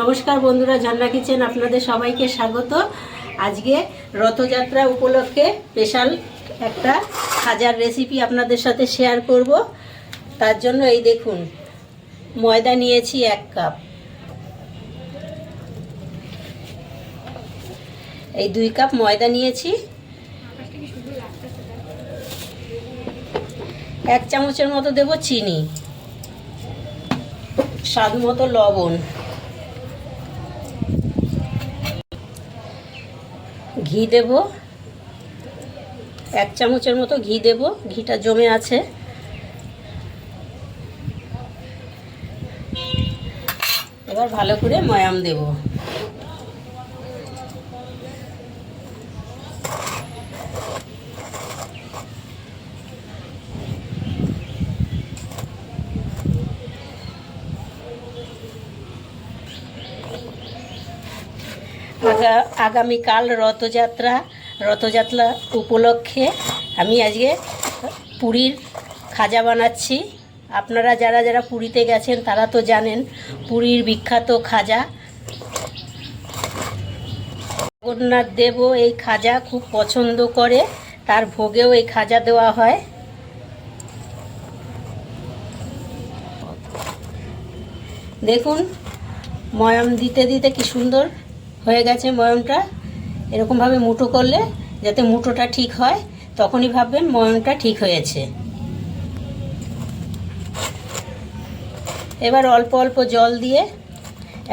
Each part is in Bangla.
নমস্কার বন্ধুরা ঝর্ণা কিচেন আপনাদের সবাইকে স্বাগত। আজকে রথযাত্রা উপলক্ষে স্পেশাল একটা খাজার রেসিপি আপনাদের সাথে শেয়ার করব। তার জন্য এই দেখুন, ময়দা নিয়েছি এক কাপ এই দুই কাপ ময়দা নিয়েছি। এক চামচের মতো দেব চিনি। স্বাদ মতো লবণ। ঘি দেব। এক চামচের মতো ঘি দেব। ঘিটা জমে আছে। এবার ভালো করে ময়াম দেব। আগামীকাল রথযাত্রা রথযাত্রা উপলক্ষে আমি আজকে পুরীর খাজা বানাচ্ছি। আপনারা যারা যারা পুরীতে গেছেন, তারা তো জানেন পুরীর বিখ্যাত খাজা। জগন্নাথ দেবও এই খাজা খুব পছন্দ করে, তার ভোগেও এই খাজা দেওয়া হয়। দেখুন, ময়াম দিতে দিতে কি সুন্দর। হয়ে গেছে ময়মটা এরকমভাবে মুঠো করলে যাতে মুঠোটা ঠিক হয়, তখনই ভাববেন ময়মটা ঠিক হয়েছে। এবার অল্প অল্প জল দিয়ে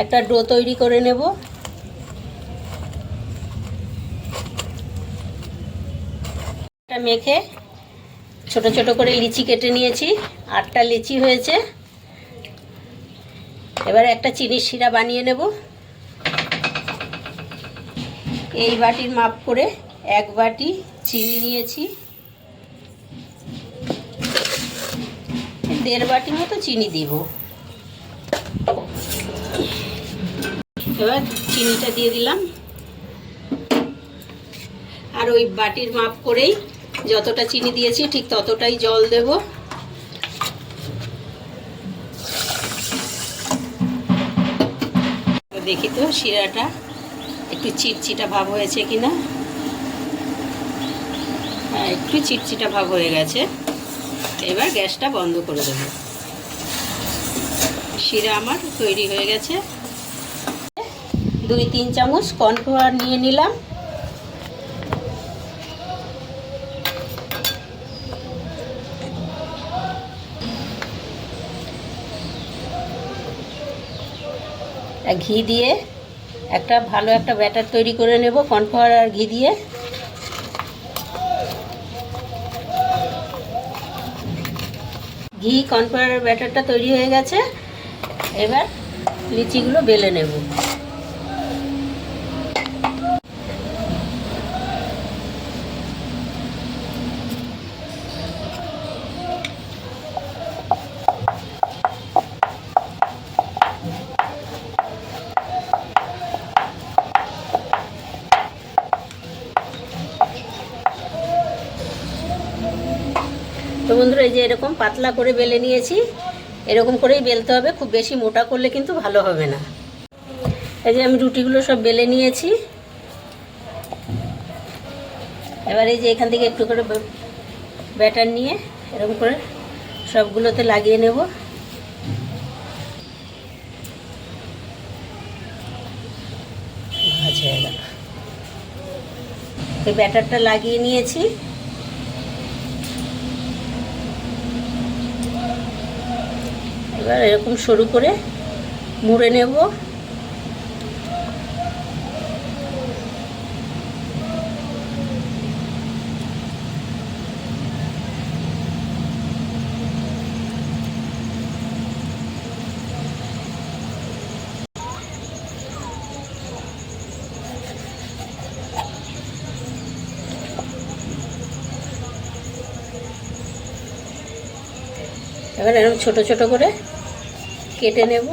একটা ডো তৈরি করে নেব। এটা মেখে ছোট ছোট করে লিচি কেটে নিয়েছি, আটটা লিচি হয়েছে। এবার একটা চিনির শিরা বানিয়ে নেব। এই বাটির মাপ করে এক বাটি চিনি নিয়েছি। দেড় বাটি মতো চিনি দিব। এবার চিনিটা দিয়ে দিলাম। আর ওই বাটির মাপ করেই যতটা চিনি দিয়েছি ঠিক ততটাই জল দেব। দেখি তো শিরাটা একটু চিটচিটা ভাব হয়েছে কি না হ্যাঁ একটু চিটচিটা ভাব হয়ে গেছে। এবার গ্যাসটা বন্ধ করে দেবো। শিরা আমার তৈরি হয়ে গেছে। দুই, তিন চামচ কর্নফ্লাওয়ার নিয়ে নিলাম। ঘি দিয়ে একটা ভালো একটা ব্যাটার তৈরি করে নেব, কর্নফ্লাওয়ার আর ঘি দিয়ে। ঘি, কর্নফ্লাওয়ার ব্যাটারটা তৈরি হয়ে গেছে। এবার লিচিগুলো বেলে নেব। তো বন্ধুরা, এই যে এরকম পাতলা করে বেলে নিয়েছি, এরকম করেই বেলতে হবে। খুব বেশি মোটা করলে কিন্তু ভালো হবে না। এই যে আমি রুটিগুলো সব বেলে নিয়েছি। এবার এই যে এখান থেকে একটু করে ব্যাটার নিয়ে এরকম করে সবগুলোতে লাগিয়ে নেব। এই ব্যাটারটা লাগিয়ে নিয়েছি। এবার এরকম সরু করে মুড়ে নেব। এবার এরকম ছোট ছোট করে কেটে নেব।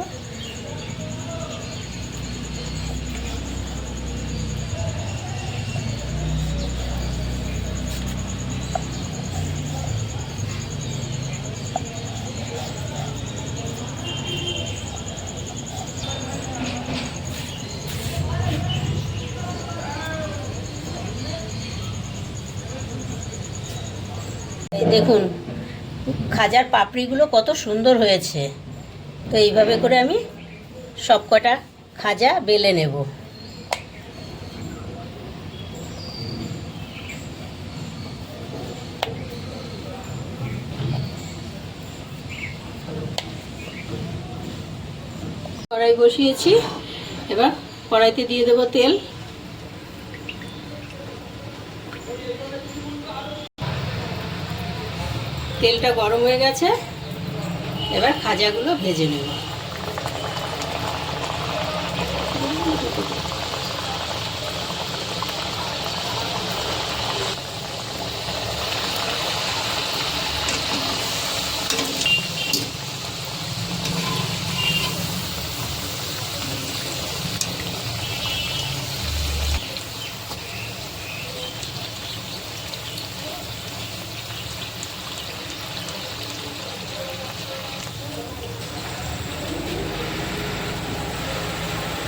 দেখুন খাজার পাপড়িগুলো কত সুন্দর হয়েছে। তো এইভাবে করে আমি সব কটা খাজা বেলে নেব। কড়াই বসিয়েছি, এবার কড়াইতে দিয়ে দেবো তেল। তেলটা গরম হয়ে গেছে। এবার খাজাগুলো ভেজে নেব।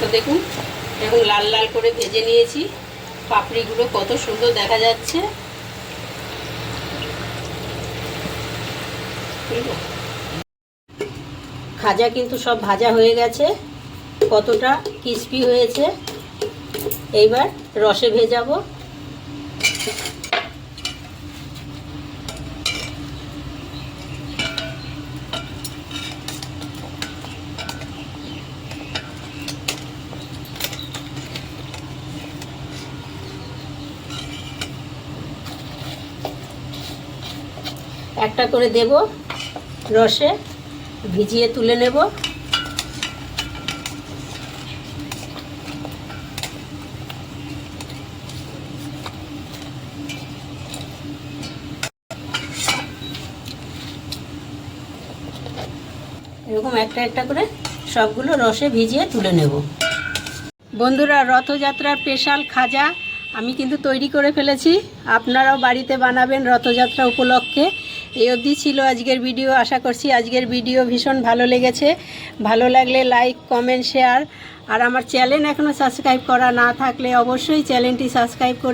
তো দেখুন এখন লাল লাল করে ভেজে নিয়েছি। পাপড়িগুলো কত সুন্দর দেখা যাচ্ছে। খাজা কিন্তু সব ভাজা হয়ে গেছে। কতটা ক্রিস্পি হয়েছে। এইবার রসে ভেজাবো। একটা করে দেব রসে, ভিজিয়ে তুলে নেব। এরকম একটা একটা করে সবগুলো রসে ভিজিয়ে তুলে নেব। বন্ধুরা, রথযাত্রার স্পেশাল খাজা আমি কিন্তু তৈরি করে ফেলেছি। আপনারাও বাড়িতে বানাবেন রথযাত্রা উপলক্ষে। এই অবধি ছিল আজকের ভিডিও। আশা করছি আজকের ভিডিও ভীষণ ভালো লেগেছে। ভালো লাগলে লাইক, কমেন্ট, শেয়ার। আর আমার চ্যানেল এখনও সাবস্ক্রাইব করা না থাকলে অবশ্যই চ্যানেলটি সাবস্ক্রাইব করে